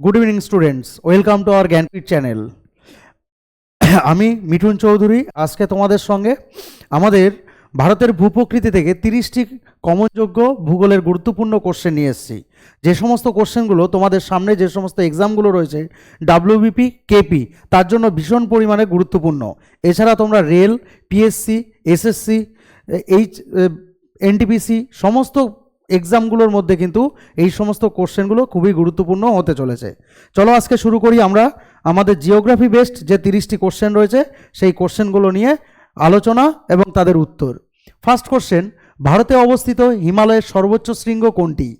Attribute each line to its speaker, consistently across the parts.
Speaker 1: Good evening students welcome to our Gyanpeeth channel আমি মিঠুন চৌধুরী, আজকে তোমাদের সঙ্গে আমাদের ভারতের ভূপ্রকৃতি থেকে তিরিশটি কমনযোগ্য ভূগোলের গুরুত্বপূর্ণ কোশ্চেন নিয়ে এসেছি। যে সমস্ত কোশ্চেনগুলো তোমাদের সামনে, যে সমস্ত এক্সামগুলো রয়েছে ডাব্লিউবিপি কেপি তার জন্য ভীষণ পরিমাণে গুরুত্বপূর্ণ। এছাড়া তোমরা rail PSC SSC H NTPC সমস্ত এক্সামগুলোর মধ্যে কিন্তু এই সমস্ত কোশ্চেনগুলো খুবই গুরুত্বপূর্ণ হতে চলেছে। চলো আজকে শুরু করি আমরা আমাদের জিওগ্রাফি বেসড যে তিরিশটি কোশ্চেন রয়েছে, সেই কোশ্চেনগুলো নিয়ে আলোচনা এবং তাদের উত্তর। ফার্স্ট কোশ্চেন ভারতে অবস্থিত হিমালয়ের সর্বোচ্চ শৃঙ্গ কোনটি?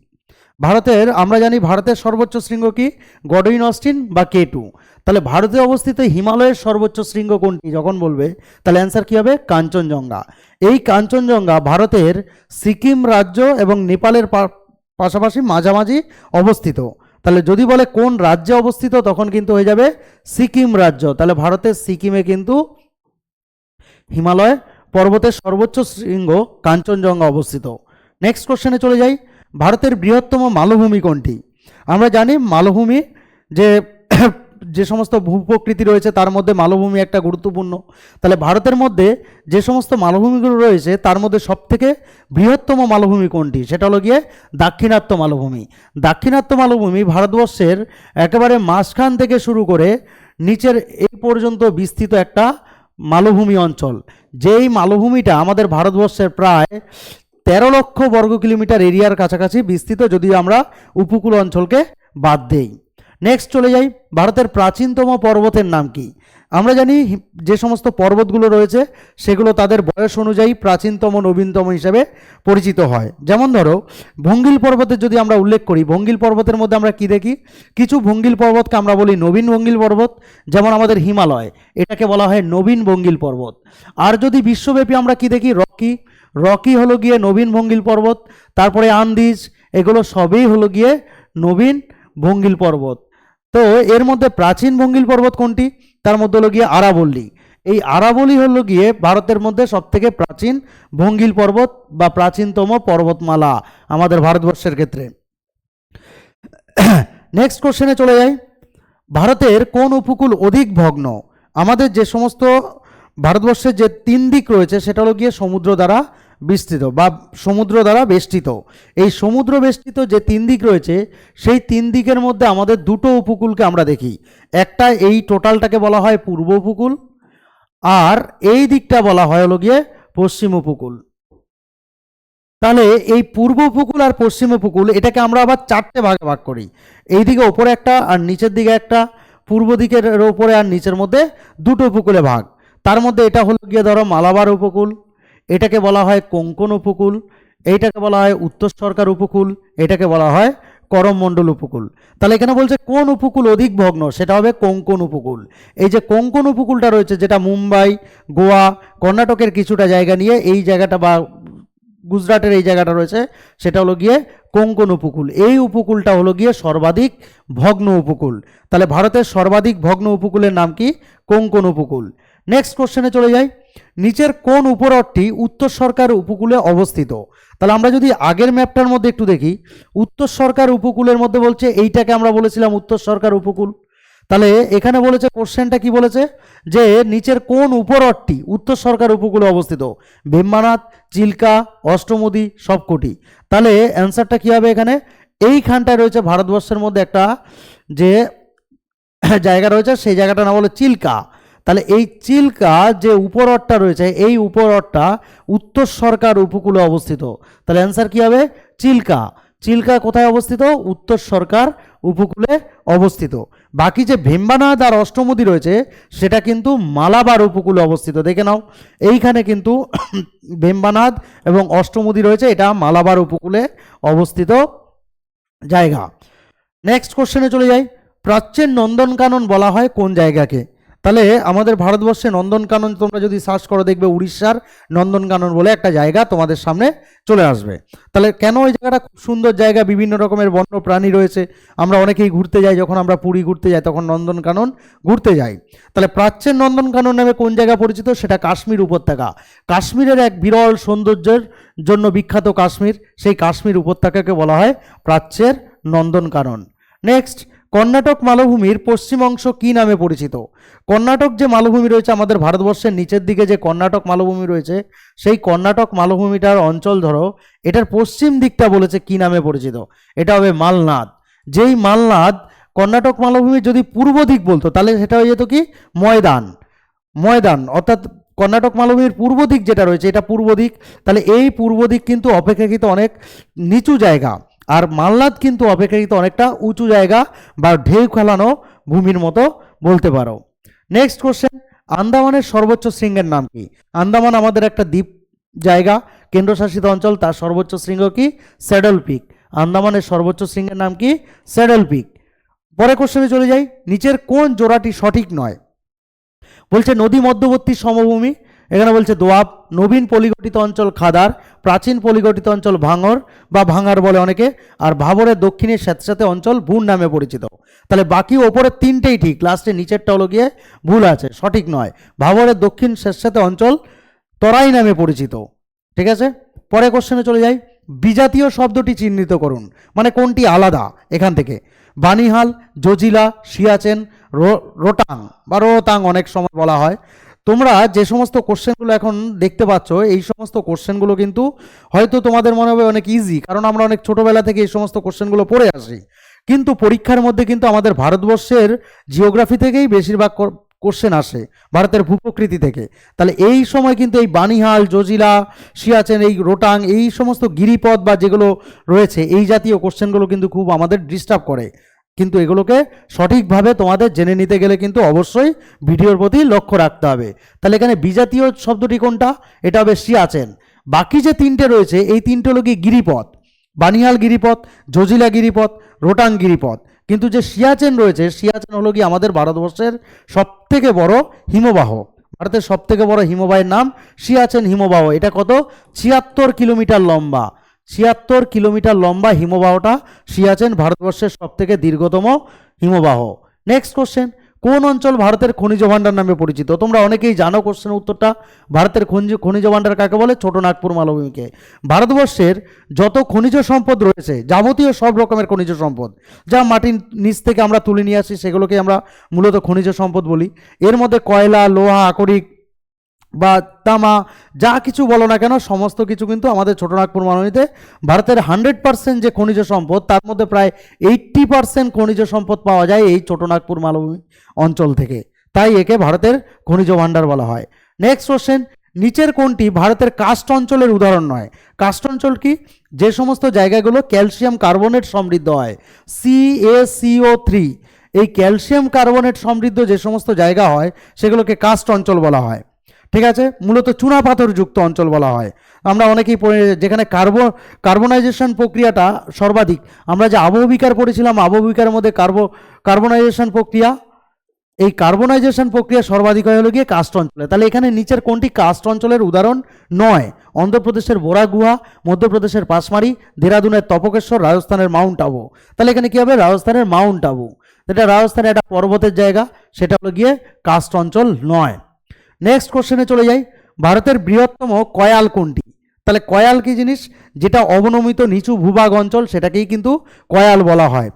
Speaker 1: ভারতের, আমরা জানি ভারতের সর্বোচ্চ শৃঙ্গ কি? গডইন অস্টিন বা কে টু? তাহলে ভারতে অবস্থিত হিমালয়ের সর্বোচ্চ শৃঙ্গ কোনটি? যখন বলবে, তাহলে অ্যান্সার কী হবে? কাঞ্চনজঙ্ঘা। এই কাঞ্চনজঙ্ঘা ভারতের সিকিম রাজ্য এবং নেপালের পাশাপাশি মাঝামাঝি অবস্থিত। তাহলে যদি বলে কোন রাজ্যে অবস্থিত, তখন কিন্তু হয়ে যাবে সিকিম রাজ্য। তাহলে ভারতের সিকিমে কিন্তু হিমালয় পর্বতের সর্বোচ্চ শৃঙ্গ কাঞ্চনজঙ্ঘা অবস্থিত। নেক্সট কোশ্চেনে চলে যাই। ভারতের বৃহত্তম মালভূমি কোনটি? আমরা জানি মালভূমি যে যে সমস্ত ভূপ্রকৃতি রয়েছে তার মধ্যে মালভূমি একটা গুরুত্বপূর্ণ। তাহলে ভারতের মধ্যে যে সমস্ত মালভূমিগুলো রয়েছে তার মধ্যে সবথেকে বৃহত্তম মালভূমি কোনটি? সেটা হলো গিয়ে দাক্ষিণাত্য মালভূমি। দাক্ষিণাত্য মালভূমি ভারতবর্ষের একেবারে মাঝখান থেকে শুরু করে নিচের এই পর্যন্ত বিস্তৃত একটা মালভূমি অঞ্চল। যেই মালভূমিটা আমাদের ভারতবর্ষের প্রায় তেরো লক্ষ বর্গ কিলোমিটার এরিয়ার কাছাকাছি বিস্তৃত যদি আমরা উপকূল অঞ্চলকে বাদ দেই। নেক্সট চলে যাই, ভারতের প্রাচীনতম পর্বতের নাম কি? আমরা জানি যে সমস্ত পর্বতগুলো রয়েছে, সেগুলো তাদের বয়স অনুযায়ী প্রাচীনতম, নবীনতম হিসেবে পরিচিত হয়। যেমন ধরো, ভঙ্গিল পর্বতের যদি আমরা উল্লেখ করি, ভঙ্গিল পর্বতের মধ্যে আমরা কি দেখি? কিছু ভঙ্গিল পর্বতকে আমরা বলি নবীন ভঙ্গিল পর্বত, যেমন আমাদের হিমালয়, এটাকে বলা হয় নবীন ভঙ্গিল পর্বত। আর যদি বিশ্বব্যাপী আমরা কি দেখি? রকি রকি হলো গিয়ে নবীন ভঙ্গিল পর্বত, তারপরে আন্দিজ, এগুলো সবই হলো গিয়ে নবীন ভঙ্গিল পর্বত। তো এর মধ্যে প্রাচীন ভঙ্গিল পর্বত কোনটি? তার মধ্যে হলো গিয়ে আরাবল্লী। এই আরাবলি হলো গিয়ে ভারতের মধ্যে সবথেকে প্রাচীন ভঙ্গিল পর্বত বা প্রাচীনতম পর্বতমালা আমাদের ভারতবর্ষের ক্ষেত্রে। নেক্সট কোশ্চেনে চলে যাই। ভারতের কোন উপকূল অধিক ভগ্ন? আমাদের যে সমস্ত ভারতবর্ষের যে তিন দিক রয়েছে, সেটা হলো গিয়ে সমুদ্র দ্বারা বিস্তৃত বা সমুদ্র দ্বারা বেষ্টিত। এই সমুদ্র বেষ্টিত যে তিন দিক রয়েছে, সেই তিন দিকের মধ্যে আমাদের দুটো উপকূলকে আমরা দেখি। একটা এই টোটালটাকে বলা হয় পূর্ব উপকূল, আর এই দিকটা বলা হয় হলো গিয়ে পশ্চিম উপকূল। তাহলে এই পূর্ব উপকূল আর পশ্চিম উপকূল, এটাকে আমরা আবার চারটে ভাগে ভাগ করি। এই দিকে ওপরে একটা আর নিচের দিকে একটা, পূর্ব দিকের ওপরে আর নিচের মধ্যে দুটো উপকূলে ভাগ। তার মধ্যে এটা হলো গিয়ে ধরো মালাবার উপকূল এটাকে বলা হয় কোঙ্কন উপকূল, এইটাকে বলা হয় উত্তর সরকার উপকূল, এটাকে বলা হয় করমমণ্ডল উপকূল। তাহলে এখানে বলছে কোন উপকূল অধিক ভগ্ন? সেটা হবে কোঙ্কন উপকূল। এই যে কোঙ্কন উপকূলটা রয়েছে, যেটা মুম্বাই, গোয়া, কর্ণাটকের কিছুটা জায়গা নিয়ে এই জায়গাটা বা গুজরাটের এই জায়গাটা রয়েছে, সেটা হলো গিয়ে কোঙ্কন উপকূল। এই উপকূলটা হলো গিয়ে সর্বাধিক ভগ্ন উপকূল। তাহলে ভারতের সর্বাধিক ভগ্ন উপকূলের নাম কি? কোঙ্কন উপকূল। নেক্সট কোশ্চেনে চলে যাই। নিচের কোন উপহ্রদটি উত্তর সরকার উপকূলে অবস্থিত? তাহলে আমরা যদি আগের ম্যাপটার মধ্যে একটু দেখি, উত্তর সরকার উপকূলের মধ্যে বলছে এইটাকে আমরা বলেছিলাম উত্তর সরকার উপকূল। তাহলে এখানে বলেছে কোশ্চেনটা কি বলেছে? যে নিচের কোন উপহ্রদটি উত্তর সরকার উপকূলে অবস্থিত? ভীমবানাথ, চিল্কা, অষ্টমদী, সবকটি। তাহলে অ্যান্সারটা কী হবে এখানে? এইখানটায় রয়েছে ভারতবর্ষের মধ্যে একটা যে জায়গা রয়েছে, সেই জায়গাটার নাম হলো চিল্কা। তাহলে এই চিল্কা যে উপহ্রদটা রয়েছে, এই উপহ্রদটা উত্তর সরকার উপকূলে অবস্থিত। তাহলে অ্যান্সার কী হবে? চিল্কা। চিল্কা কোথায় অবস্থিত? উত্তর সরকার উপকূলে অবস্থিত। বাকি যে ভেম্বানাথ আর অষ্টমদী রয়েছে, সেটা কিন্তু মালাবার উপকূলে অবস্থিত। দেখে নাও। এইখানে কিন্তু ভেম্বানাথ এবং অষ্টমদী রয়েছে, এটা মালাবার উপকূলে অবস্থিত জায়গা। নেক্সট কোশ্চেনে চলে যাই। প্রাচ্যের নন্দনকানন বলা হয় কোন জায়গাকে? তাহলে আমাদের ভারতবর্ষে নন্দনকানন তোমরা যদি সার্চ করো, দেখবে উড়িষ্যার নন্দনকানন বলে একটা জায়গা তোমাদের সামনে চলে আসবে। তাহলে কেন ওই জায়গাটা খুব সুন্দর জায়গা, বিভিন্ন রকমের বন্য প্রাণী রয়েছে, আমরা অনেকেই ঘুরতে যাই, যখন আমরা পুরী ঘুরতে যাই, তখন নন্দনকানন ঘুরতে যাই। তাহলে প্রাচ্যের নন্দনকানন নামে কোন জায়গা পরিচিত? সেটা কাশ্মীর উপত্যকা। কাশ্মীরের এক বিরল সৌন্দর্যের জন্য বিখ্যাত কাশ্মীর, সেই কাশ্মীর উপত্যকাকে বলা হয় প্রাচ্যের নন্দনকানন। নেক্সট কর্ণাটক মালভূমির পশ্চিম অংশ কী নামে পরিচিত? কর্ণাটক যে মালভূমি রয়েছে আমাদের ভারতবর্ষের নিচের দিকে যে কর্ণাটক মালভূমি রয়েছে, সেই কর্ণাটক মালভূমিটার অঞ্চল ধরো, এটার পশ্চিম দিকটা বলেছে কী নামে পরিচিত? এটা হবে মালনাদ। যেই মালনাদ কর্ণাটক মালভূমির যদি পূর্ব দিক বলতো, তাহলে সেটা হয়ে যেত কি? ময়দান। ময়দান, অর্থাৎ কর্ণাটক মালভূমির পূর্ব দিক যেটা রয়েছে, এটা পূর্ব দিক। তাহলে এই পূর্ব দিক কিন্তু অপেক্ষাকৃত অনেক নিচু জায়গা। আর মালনাদ কিন্তু অপেক্ষাকৃত অনেকটা উঁচু জায়গা বা ঢেউ খেলানো ভূমির মতো বলতে পারো। নেক্সট কোশ্চেন আন্দামানের সর্বোচ্চ শৃঙ্গের নাম কি? আন্দামান আমাদের একটা দ্বীপ জায়গা, কেন্দ্রশাসিত অঞ্চল, তার সর্বোচ্চ শৃঙ্গ কি? স্যাডল পিক আন্দামানের সর্বোচ্চ শৃঙ্গের নাম কি? স্যাডল পিক পরে কোশ্চেনে চলে যাই, নিচের কোন জোড়াটি সঠিক নয়? বলছে নদী মধ্যবর্তী সমভূমি, এখানে বলছে দোয়াব, নবীন পলিগঠিত অঞ্চল খাদার প্রাচীন পলিগঠিত অঞ্চল ভাঙর বা ভাঙার বলে অনেকে, আর ভাবরের দক্ষিণে স্যাঁতস্যাঁতে অঞ্চল ভুন নামে পরিচিত। তাহলে বাকি ওপরের তিনটেই ঠিক, লাস্টে নিচেরটা হলো গিয়ে ভুল আছে, সঠিক নয়। ভাবরের দক্ষিণ স্যাঁতস্যাঁতে অঞ্চল তরাই নামে পরিচিত, ঠিক আছে? পরে কোশ্চেনে চলে যাই। বিজাতীয় শব্দটি চিহ্নিত করুন মানে কোনটি আলাদা এখান থেকে? বানিহাল, জজিলা, সিয়াচেন রোটাং বা রোতাং অনেক সময় বলা হয়। তোমরা যে সমস্ত কোশ্চেনগুলো এখন দেখতে পাচ্ছ, এই সমস্ত কোশ্চেনগুলো কিন্তু হয়তো তোমাদের মনে হবে অনেক ইজি কারণ আমরা অনেক ছোটোবেলা থেকে এই সমস্ত কোশ্চেনগুলো পড়ে আসি। কিন্তু পরীক্ষার মধ্যে কিন্তু আমাদের ভারতবর্ষের জিওগ্রাফি থেকেই বেশিরভাগ কোশ্চেন আসে, ভারতের ভূপ্রকৃতি থেকে। তাহলে এই সময় কিন্তু এই বানিহাল, জজিলা, সিয়াচেন, এই রোটাং, এই সমস্ত গিরিপথ বা যেগুলো রয়েছে, এই জাতীয় কোশ্চেনগুলো কিন্তু খুব আমাদের ডিস্টার্ব করে। কিন্তু এগুলোকে সঠিকভাবে তোমাদের জেনে নিতে গেলে কিন্তু অবশ্যই ভিডিওর প্রতি লক্ষ্য রাখতে হবে। তাহলে এখানে বিজাতীয় শব্দটি কোনটা? এটা হবে সিয়াচেন। বাকি যে তিনটে রয়েছে, এই তিনটে হলো কি গিরিপথ? বানিহাল গিরিপথ, জজিলা গিরিপথ, রোটাং গিরিপথ। কিন্তু যে সিয়াচেন রয়েছে, সিয়াচেন হলো কি আমাদের ভারতবর্ষের সবথেকে বড় হিমবাহ। ভারতের সবথেকে বড় হিমবাহের নাম সিয়াচেন হিমবাহ। এটা কত? ছিয়াত্তর কিলোমিটার লম্বা। ছিয়াত্তর কিলোমিটার লম্বা হিমবাহটা সিয়াচেন ভারতবর্ষের সবথেকে দীর্ঘতম হিমবাহ। নেক্সট কোশ্চেন কোন অঞ্চল ভারতের খনিজ ভাণ্ডার নামে পরিচিত? তোমরা অনেকেই জানো কোশ্চেন উত্তরটা। ভারতের খনিজ খনিজ ভাণ্ডার কাকে বলে? ছোট নাগপুর মালভূমিকে। ভারতবর্ষের যত খনিজ সম্পদ রয়েছে, যাবতীয় সব রকমের খনিজ সম্পদ, যা মাটির নিচ থেকে আমরা তুলে নিয়ে আসি, সেগুলোকে আমরা মূলত খনিজ সম্পদ বলি। এর মধ্যে কয়লা, লোহা, আকরিক বা তামা, যা কিছু বলো না কেন, সমস্ত কিছু কিন্তু আমাদের ছোটনাগপুর মালভূমিতে ভারতের হান্ড্রেড পার্সেন্ট যে খনিজ সম্পদ, তার মধ্যে প্রায় এইট্টি পার্সেন্ট খনিজ সম্পদ পাওয়া যায় এই ছোটনাগপুর মালভূমি অঞ্চল থেকে। তাই একে ভারতের খনিজ ভাণ্ডার বলা হয়। নেক্সট কোশ্চেন নিচের কোনটি ভারতের কাস্ট অঞ্চলের উদাহরণ নয়? কাস্ট অঞ্চল কি? যে সমস্ত জায়গাগুলো ক্যালসিয়াম কার্বনেট সমৃদ্ধ হয়। সি এ সিও থ্রি এই ক্যালসিয়াম কার্বনেট সমৃদ্ধ যে সমস্ত জায়গা হয়, সেগুলোকে কাস্ট অঞ্চল বলা হয়। ঠিক আছে? মূলত চুনাপাথরযুক্ত অঞ্চল বলা হয়। আমরা অনেকেই যেখানে কার্বো, কার্বনাইজেশন প্রক্রিয়াটা সর্বাধিক। আমরা যে আবহবিকার পড়েছিলাম আবহবিকার মধ্যে কার্বো, কার্বনাইজেশন প্রক্রিয়া, এই কার্বনাইজেশন প্রক্রিয়া সর্বাধিক হয় হলো গিয়ে কাস্ট অঞ্চলে। তাহলে এখানে নিচের কোনটি কাস্ট অঞ্চলের উদাহরণ? নয়। অন্ধ্রপ্রদেশের বোরা গুহা, মধ্যপ্রদেশের পাসমারি দেরাদুনের তপকেশ্বর, রাজস্থানের মাউন্ট আবু। তাহলে এখানে কী হবে? রাজস্থানের মাউন্ট আবু। এটা রাজস্থানের একটা পর্বতের জায়গা, সেটা হলো গিয়ে কাস্ট অঞ্চল নয়। নেক্সট কোশ্চেনে চলে যাই। ভারতের বৃহত্তম কয়াল কোনটি? তাহলে কয়াল কি জিনিস? যেটা অবনমিত নিচু ভূভাগ অঞ্চল, সেটাকেই কিন্তু কয়াল বলা হয়।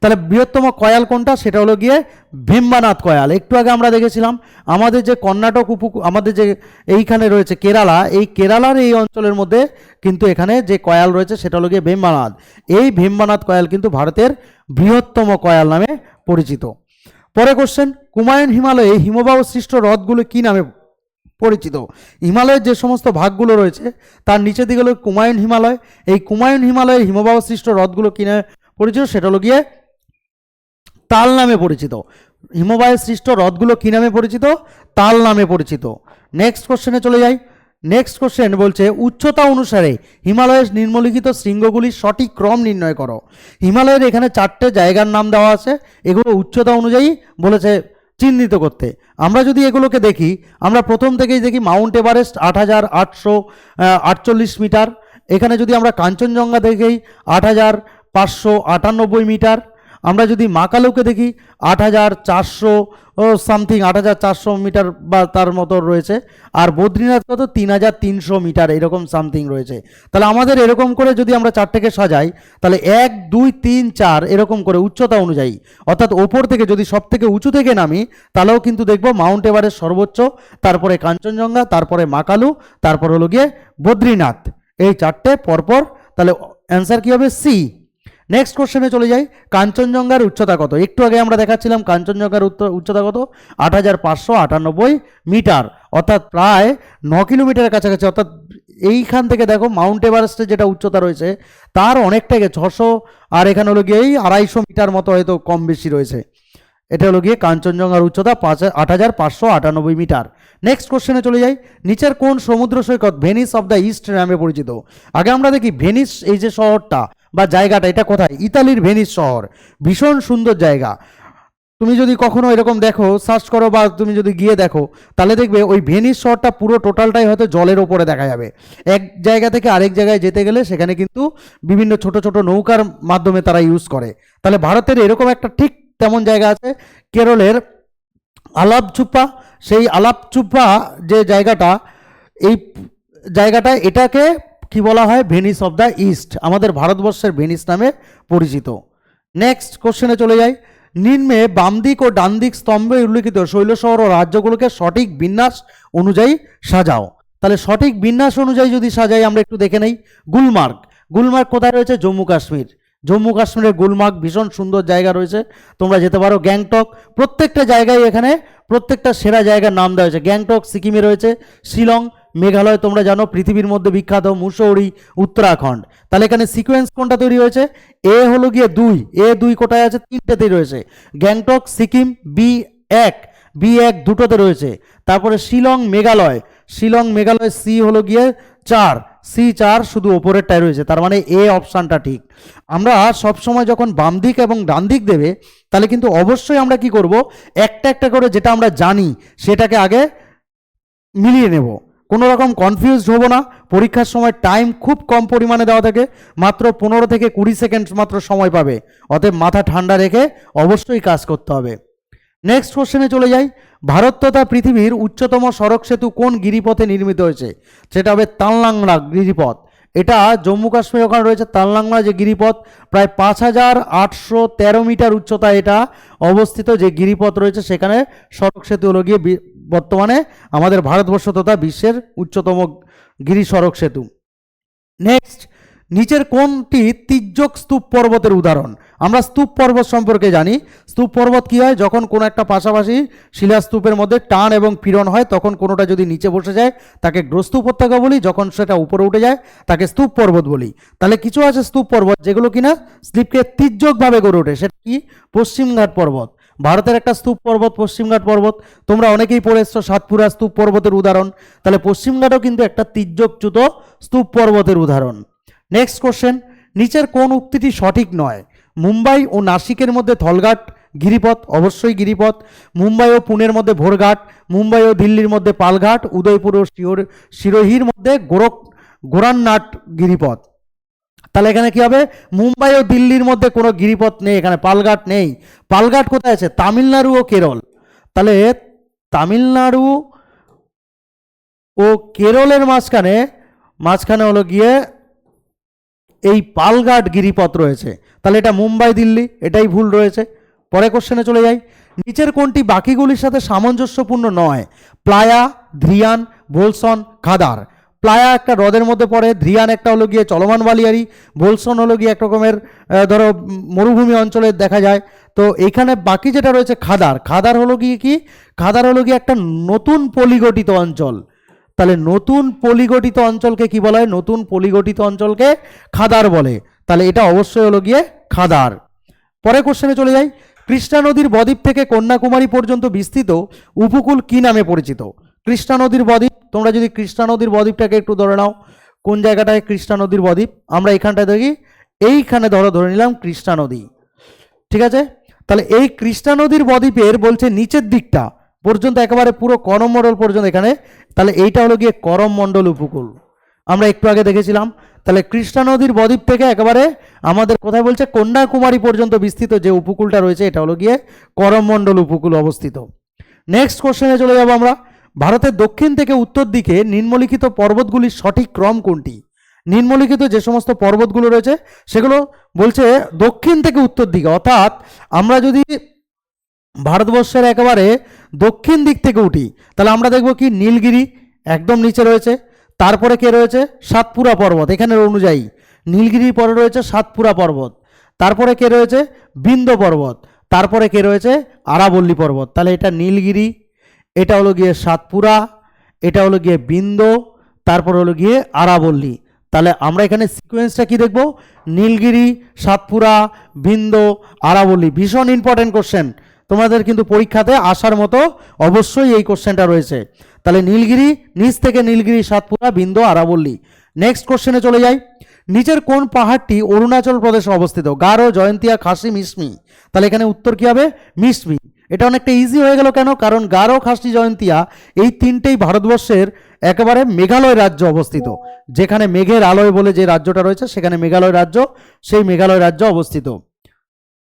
Speaker 1: তাহলে বৃহত্তম কয়াল কোনটা? সেটা হলো গিয়ে ভীম্বানাথ কয়াল। একটু আগে আমরা দেখেছিলাম, আমাদের যে কর্ণাটক উপকূল আমাদের যে এইখানে রয়েছে কেরালা, এই কেরালার এই অঞ্চলের মধ্যে কিন্তু এখানে যে কয়াল রয়েছে, সেটা হলো গিয়ে ভীম্বানাথ। এই ভীম্বানাথ কয়াল কিন্তু ভারতের বৃহত্তম কয়াল নামে পরিচিত। পরে কোশ্চেন কুমায়ুন হিমালয়ে হিমবাহ সৃষ্ট হ্রদগুলো কী নামে পরিচিত? হিমালয়ের যে সমস্ত ভাগগুলো রয়েছে, তার নিচে দিকে হলো কুমায়ুন হিমালয়। এই কুমায়ুন হিমালয়ের হিমবাহ সৃষ্ট হ্রদগুলো কী নামে পরিচিত? সেটা হলো গিয়ে তাল নামে পরিচিত। হিমবাহের সৃষ্ট হ্রদগুলো কী নামে পরিচিত? তাল নামে পরিচিত। নেক্সট কোশ্চেনে চলে যাই। নেক্সট কোশ্চেন বলছে, উচ্চতা অনুসারে হিমালয়ের নিম্নলিখিত শৃঙ্গগুলির সঠিক ক্রম নির্ণয় করো। হিমালয়ের এখানে চারটে জায়গার নাম দেওয়া আছে, এগুলো উচ্চতা অনুযায়ী বলেছে চিহ্নিত করতে। আমরা যদি এগুলোকে দেখি, আমরা প্রথম থেকেই দেখি মাউন্ট এভারেস্ট আট হাজার আটশো আটচল্লিশ মিটার। এখানে যদি আমরা কাঞ্চনজঙ্ঘা দেখেই আট হাজার পাঁচশো আটানব্বই মিটার আমরা যদি মাকালুকে দেখি, আট হাজার চারশো সামথিং আট হাজার চারশো মিটার বা তার মতো রয়েছে, আর বদ্রীনাথ কত? তিন হাজার তিনশো মিটার, এরকম সামথিং রয়েছে। তাহলে আমাদের এরকম করে যদি আমরা চারটেকে সাজাই, তাহলে এক, দুই, তিন, চার, এরকম করে উচ্চতা অনুযায়ী, অর্থাৎ ওপর থেকে যদি সব থেকে উঁচু থেকে নামি, তাহলেও কিন্তু দেখব মাউন্ট এভারেস্ট সর্বোচ্চ, তারপরে কাঞ্চনজঙ্ঘা, তারপরে মাকালু তারপর হলো গিয়ে বদ্রীনাথ। এই চারটে পরপর, তাহলে অ্যান্সার কী হবে? সি নেক্সট কোশ্চেনে চলে যাই। কাঞ্চনজঙ্ঘার উচ্চতা কত? একটু আগে আমরা দেখাচ্ছিলাম কাঞ্চনজঙ্ঘার উচ্চতা কত? আট হাজার পাঁচশো আটানব্বই মিটার। অর্থাৎ প্রায় ন কিলোমিটারের কাছাকাছি। অর্থাৎ এইখান থেকে দেখো, মাউন্ট এভারেস্টের যেটা উচ্চতা রয়েছে, তার অনেকটাই ছশো, আর এখানে হলো গিয়ে এই আড়াইশো মিটার মতো হয়তো কম বেশি রয়েছে। এটা হলো গিয়ে কাঞ্চনজঙ্ঘার উচ্চতা পাঁচ, আট হাজার পাঁচশো আটানব্বই মিটার। নেক্সট কোশ্চেনে চলে যাই। নিচের কোন সমুদ্র সৈকত ভেনিস অফ দ্য ইস্ট নামে পরিচিত? আগে আমরা দেখি, ভেনিস এই যে শহরটা বা জায়গাটা, এটা কোথায়? ইতালির ভেনিস শহর। ভীষণ সুন্দর জায়গা। তুমি যদি কখনো এরকম দেখো সার্চ করো বা তুমি যদি গিয়ে দেখো, তাহলে দেখবে ওই ভেনিস শহরটা পুরো টোটালটাই হয়তো জলের ওপরে দেখা যাবে। এক জায়গা থেকে আরেক জায়গায় যেতে গেলে সেখানে কিন্তু বিভিন্ন ছোট ছোট নৌকার মাধ্যমে তারা ইউজ করে। তাহলে ভারতের এরকম একটা ঠিক তেমন জায়গা আছে, কেরলের আলাপচুপ্পা সেই আলাপচুপ্পা যে জায়গাটা, এই জায়গাটা এটাকে কি বলা হয়? ভেনিস অফ দ্য ইস্ট আমাদের ভারতবর্ষের ভেনিস নামে পরিচিত। নেক্সট কোশ্চেনে চলে যাই। নিম্নে বাম দিক ও ডান দিক স্তম্ভে উল্লিখিত শৈলশহর ও রাজ্যগুলোকে সঠিক বিন্যাস অনুযায়ী সাজাও। তাহলে সঠিক বিন্যাস অনুযায়ী যদি সাজাই, আমরা একটু দেখে নেই। গুলমার্গ। গুলমার্গ কোথায় রয়েছে? জম্মু কাশ্মীর। জম্মু কাশ্মীরের গুলমার্গ ভীষণ সুন্দর জায়গা রয়েছে। তোমরা যেতে পারো গ্যাংটক। প্রত্যেকটা জায়গায় এখানে প্রত্যেকটা সেরা জায়গার নাম দেওয়া হয়েছে। গ্যাংটক, সিকিমে রয়েছে। শিলং মেঘালয়, তোমরা জানো, পৃথিবীর মধ্যে বিখ্যাত মুসৌরি উত্তরাখণ্ড। তাহলে এখানে সিকোয়েন্স কোনটা তৈরি হয়েছে? এ হলো গিয়ে দুই এ দুই কোটায় আছে, তিনটেতেই রয়েছে। গ্যাংটক, সিকিম বি এক বি এক দুটোতে রয়েছে। তারপরে শিলং, মেঘালয়। শিলং, মেঘালয় সি হলো গিয়ে চার। সি চার শুধু ওপরেরটায় রয়েছে, তার মানে এ অপশানটা ঠিক। আমরা সবসময় যখন বাম দিক এবং ডান দিক দেবে, তাহলে কিন্তু অবশ্যই আমরা কি করব? একটা একটা করে যেটা আমরা জানি, সেটাকে আগে মিলিয়ে নেব। কোনো রকম কনফিউজড হব না। পরীক্ষার সময় টাইম খুব কম পরিমাণে দেওয়া থাকে। মাত্র পনেরো থেকে কুড়ি সেকেন্ড মাত্র সময় পাবে। অতএব মাথা ঠান্ডা রেখে অবশ্যই কাজ করতে হবে। নেক্সট কোশ্চেনে চলে যাই। ভারত তথা পৃথিবীর উচ্চতম সড়ক সেতু কোন গিরিপথে নির্মিত হয়েছে? সেটা হবে তানলাংলা গিরিপথ। এটা জম্মু কাশ্মীর ওখানে রয়েছে তানলাংলা যে গিরিপথ, প্রায় পাঁচ হাজার আটশো তেরো মিটার উচ্চতা এটা অবস্থিত যে গিরিপথ রয়েছে, সেখানে সড়ক সেতু হলো গিয়ে বর্তমানে আমাদের ভারতবর্ষ তথা বিশ্বের উচ্চতম গিরি সড়ক সেতু। নেক্সট নিচের কোনটি তির্যক স্তূপ পর্বতের উদাহরণ? আমরা স্তূপ পর্বত সম্পর্কে জানি। স্তূপ পর্বত কী হয়? যখন কোনো একটা পাশাপাশি শিলাস্তূপের মধ্যে টান এবং পীড়ন হয়, তখন কোনোটা যদি নিচে বসে যায়, তাকে গ্রস্ত উপত্যকা বলি। যখন সেটা উপরে উঠে যায়, তাকে স্তূপ পর্বত বলি। তাহলে কিছু আছে স্তূপ পর্বত, যেগুলো কিনা স্লিপকে তির্যকভাবে গড়ে ওঠে। সেটা কি? পশ্চিমঘাট পর্বত। ভারতের একটা স্তূপ পর্বত পশ্চিমঘাট পর্বত। তোমরা অনেকেই পড়ে এসছো সাতপুরা স্তূপ পর্বতের উদাহরণ। তাহলে পশ্চিমঘাটও কিন্তু একটা তির্যকচ্যুত স্তূপ পর্বতের উদাহরণ। নেক্সট কোশ্চেন নিচের কোন উক্তিটি সঠিক নয়? মুম্বাই ও নাসিকের মধ্যে থলঘাট, গিরিপথ, অবশ্যই গিরিপথ। মুম্বাই ও পুনের মধ্যে ভোরঘাট। মুম্বাই ও দিল্লির মধ্যে পালঘাট। উদয়পুর ও সিরোহির মধ্যে গোরখ গোরান্নাট গিরিপথ। তাহলে এখানে কি হবে? মুম্বাই ও দিল্লির মধ্যে কোনো গিরিপথ নেই, এখানে পালঘাট নেই। পালঘাট কোথায় আছে? তামিলনাড়ু ও কেরল। তাহলে তামিলনাড়ু ও কেরলের মাঝখানে মাঝখানে হলো গিয়ে এই পালঘাট গিরিপথ রয়েছে। তাহলে এটা মুম্বাই, দিল্লি, এটাই ভুল রয়েছে। পরে কোশ্চেনে চলে যাই। নিচের কোনটি বাকিগুলির সাথে সামঞ্জস্যপূর্ণ নয়? প্লায়া, ধ্রিয়ান ভোলসন খাদার। প্লায়া একটা হ্রদের মধ্যে পড়ে, ধ্রিয়ান একটা হলো গিয়ে চলমান বালিয়ারি ভোলসন হলো গিয়ে এক রকমের ধরো, মরুভূমি অঞ্চলে দেখা যায়। তো এখানে বাকি যেটা রয়েছে খাদার খাদার হলো গিয়ে কি? খাদার হলো গিয়ে একটা নতুন পলিগঠিত অঞ্চল। তাহলে নতুন পলিগঠিত অঞ্চলকে কি বলা হয়? নতুন পলিগঠিত অঞ্চলকে খাদার বলে। তাহলে এটা অবশ্যই হলো গিয়ে খাদার। পরে কোশ্চেনে চলে যাই। কৃষ্ণা নদীর বদ্বীপ থেকে কন্যাকুমারী পর্যন্ত বিস্তৃত উপকূল কি নামে পরিচিত? কৃষ্ণা নদীর বদ্বীপ, তোমরা যদি কৃষ্ণা নদীর বদ্বীপটাকে একটু ধরে নাও, কোন জায়গাটায় কৃষ্ণা নদীর বদ্বীপ? আমরা এখানটায় দেখি, এইখানে ধরো, ধরে নিলাম কৃষ্ণা নদী। ঠিক আছে? তাহলে এই কৃষ্ণা নদীর বদ্বীপের বলছে নিচের দিকটা। পর্যন্ত একেবারে পুরো করম মণ্ডল পর্যন্ত এখানে। তাহলে এইটা হলো গিয়ে করম মণ্ডল উপকূল। আমরা একটু আগে দেখেছিলাম, তাহলে কৃষ্ণা নদীর বদ্বীপ থেকে একেবারে আমাদের কোথায় বলছে? কন্যাকুমারী পর্যন্ত বিস্তৃত যে উপকূলটা রয়েছে, এটা হলো গিয়ে করমমণ্ডল উপকূল অবস্থিত। নেক্সট কোশ্চেনে চলে যাব আমরা। ভারতের দক্ষিণ থেকে উত্তর দিকে নিম্নলিখিত পর্বতগুলির সঠিক ক্রম কোনটি? নিম্নলিখিত যে সমস্ত পর্বতগুলো রয়েছে, সেগুলো বলছে দক্ষিণ থেকে উত্তর দিকে। অর্থাৎ আমরা যদি ভারতবর্ষের একেবারে দক্ষিণ দিক থেকে উঠি। তাহলে আমরা দেখব কি নীলগিরি একদম নিচে রয়েছে। তারপরে কে রয়েছে? সাতপুরা পর্বত। এখানের অনুযায়ী নীলগিরির পরে রয়েছে সাতপুরা পর্বত। তারপরে কে রয়েছে? বিন্দ পর্বত। তারপরে কে রয়েছে? আরাবল্লী পর্বত। তাহলে এটা নীলগিরি, এটা হলো গিয়ে সাতপুরা, এটা হলো গিয়ে বিন্দ তারপর হলো গিয়ে আরাবল্লী। তাহলে আমরা এখানে সিকোয়েন্সটা কি দেখব? নীলগিরি, সাতপুরা বিন্দ আরাবল্লী। ভীষণ ইম্পর্টেন্ট কোশ্চেন তোমাদের কিন্তু পরীক্ষাতে আসার মতো অবশ্যই এই কোশ্চেনটা রয়েছে। তাহলে নীলগিরি, নিচ থেকে নীলগিরি, সাতপুরা, বিন্দ, আরাবল্লী। নেক্সট কোশ্চেনে চলে যাই। নিচের কোন পাহাড়টি অরুণাচল প্রদেশে অবস্থিত? গারো, জয়ন্তিয়া, খাসি, মিসমি। তাহলে এখানে উত্তর কি হবে? মিসমি। এটা অনেকটা ইজি হয়ে গেল কেন? কারণ গারো, খাসি, জয়ন্তিয়া এই তিনটেই ভারতবর্ষের একেবারে মেঘালয় রাজ্য অবস্থিত। যেখানে মেঘের আলয় বলে যে রাজ্যটা রয়েছে, সেখানে মেঘালয় রাজ্য, সেই মেঘালয় রাজ্য অবস্থিত।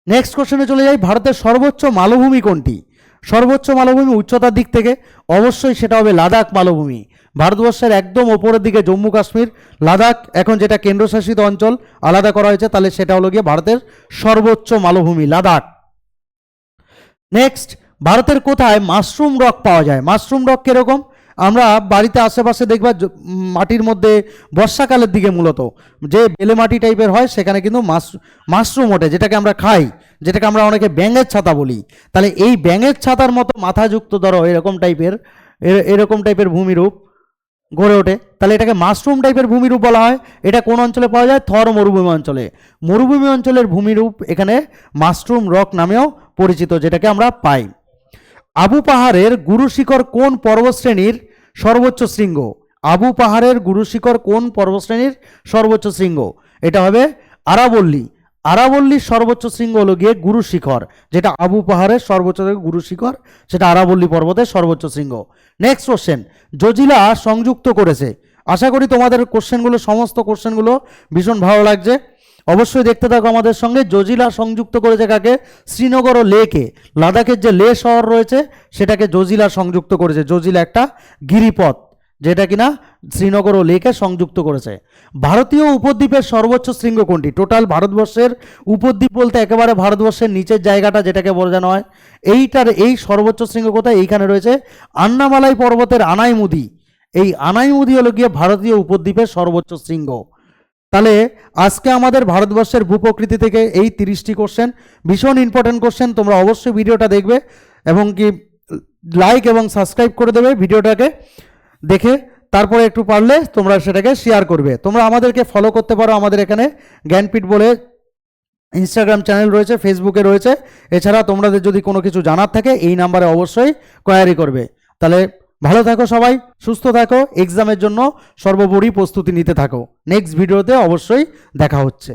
Speaker 1: নেক্সট কোশ্চেনে চলে যাই, ভারতের সর্বোচ্চ মালভূমি কোনটি? সর্বোচ্চ মালভূমি উচ্চতার দিক থেকে অবশ্যই সেটা হবে লাদাখ মালভূমি। ভারতবর্ষের একদম ওপরের দিকে জম্মু কাশ্মীর, লাদাখ এখন যেটা কেন্দ্রশাসিত অঞ্চল, আলাদা করা হয়েছে, তাহলে সেটা হলো গিয়ে ভারতের সর্বোচ্চ মালভূমি, লাদাখ। নেক্সট ভারতের কোথায় মাশরুম রক পাওয়া যায়? মাশরুম রক কীরকম? আমরা বাড়িতে আশেপাশে দেখবা মাটির মধ্যে বর্ষাকালের দিকে মূলত। যে বেলে মাটি টাইপের হয়, সেখানে কিন্তু মাশ, মাশরুম ওঠে, যেটাকে আমরা খাই, যেটাকে আমরা অনেকে ব্যাঙের ছাতা বলি। তাহলে এই ব্যাঙের ছাতার মতো মাথাযুক্ত ধরো, এরকম টাইপের এরকম টাইপের ভূমিরূপ গড়ে ওঠে। তাহলে এটাকে মাশরুম টাইপের ভূমিরূপ বলা হয়। এটা কোন অঞ্চলে পাওয়া যায়? থর মরুভূমি অঞ্চলে। মরুভূমি অঞ্চলের ভূমিরূপ এখানে মাশরুম রক নামেও পরিচিত, যেটাকে আমরা পাই। আবু পাহাড়ের গুরু শিখর কোন পর্বতশ্রেণীর সর্বোচ্চ শৃঙ্গ? আবু পাহাড়ের গুরু শিখর কোন পর্বতশ্রেণীর সর্বোচ্চ শৃঙ্গ? এটা হবে আরাবল্লী। আরাবল্লীর সর্বোচ্চ শৃঙ্গ হলো গিয়ে গুরু শিখর যেটা আবু পাহাড়ের সর্বোচ্চ গুরু শিখর সেটা আরাবল্লী পর্বতের সর্বোচ্চ শৃঙ্গ। নেক্সট কোশ্চেন জজিলা সংযুক্ত করেছে। আশা করি তোমাদের কোশ্চেনগুলো সমস্ত কোশ্চেনগুলো ভীষণ ভালো লাগছে। অবশ্যই দেখতে থাকো আমাদের সঙ্গে। জজিলা সংযুক্ত করেছে কাকে? শ্রীনগর ও লেকে। লাদাখের যে লে শহর রয়েছে, সেটাকে জজিলা সংযুক্ত করেছে। জজিলা একটা গিরিপথ, যেটা কিনা শ্রীনগর ও লেকে সংযুক্ত করেছে। ভারতীয় উপদ্বীপের সর্বোচ্চ শৃঙ্গ কোনটি? টোটাল ভারতবর্ষের উপদ্বীপ বলতে একেবারে ভারতবর্ষের নিচের জায়গাটা যেটাকে বোঝানো হয়। এইটার এই সর্বোচ্চ শৃঙ্গ কোথায়? এইখানে রয়েছে আন্নামালাই পর্বতের আনাইমুদি। এই আনাইমুদি হলো গিয়ে ভারতীয় উপদ্বীপের সর্বোচ্চ শৃঙ্গ। তাহলে আজকে আমাদের ভারতবর্ষের ভূপ্রকৃতি থেকে এই তিরিশটি কোশ্চেন ভীষণ ইম্পর্টেন্ট কোশ্চেন তোমরা অবশ্যই ভিডিওটা দেখবে এবং কি লাইক এবং সাবস্ক্রাইব করে দেবে ভিডিওটাকে দেখে, তারপরে একটু পারলে তোমরা সেটাকে শেয়ার করবে। তোমরা আমাদেরকে ফলো করতে পারো আমাদের এখানে জ্ঞানপীঠ বলে ইনস্টাগ্রাম চ্যানেল রয়েছে ফেসবুকে রয়েছে। এছাড়া তোমাদের যদি কোনো কিছু জানার থাকে, এই নাম্বারে অবশ্যই কোয়ারি করবে। তাহলে ভালো থাকো সবাই, সুস্থ থাকো এক্সামের জন্য সর্বোপরি প্রস্তুতি নিতে থাকো। নেক্সট ভিডিওতে অবশ্যই দেখা হচ্ছে।